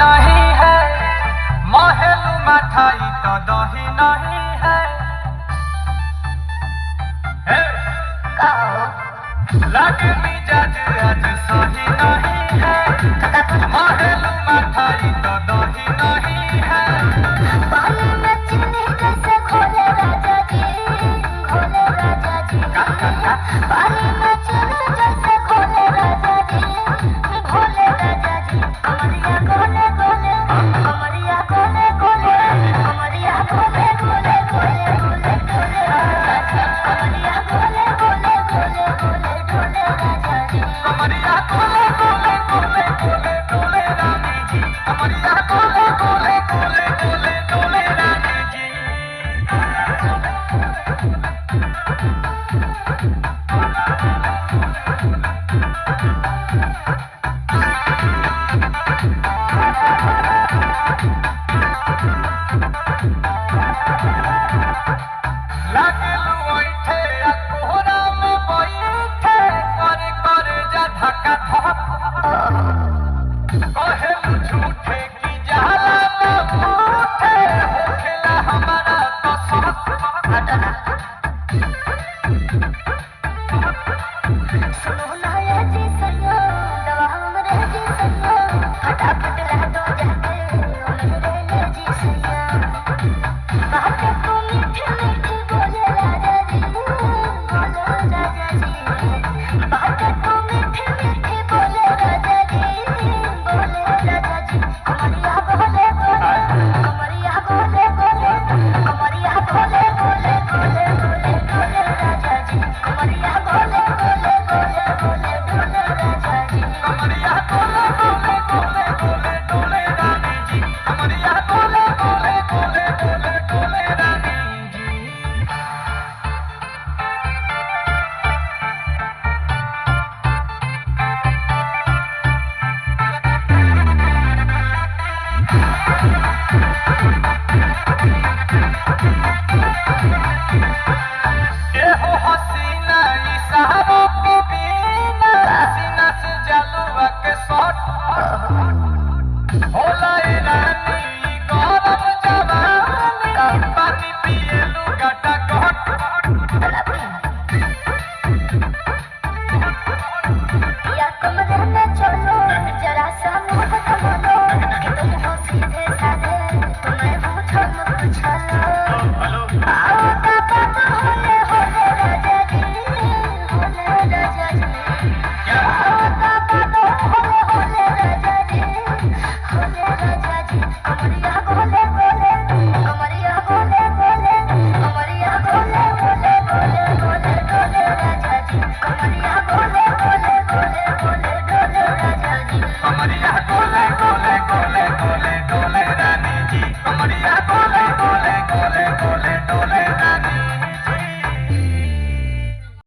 नहीं है। महल मठाई तो दही नहीं है। लगे मिजाज आज सही नहीं है। महल मठाई तो दही नहीं है। खोले राजा जी, खोले राजा जी। ঢাকা ঢাকা। কহেল ঝুট খেলা Hola কোলে কোলে কোলে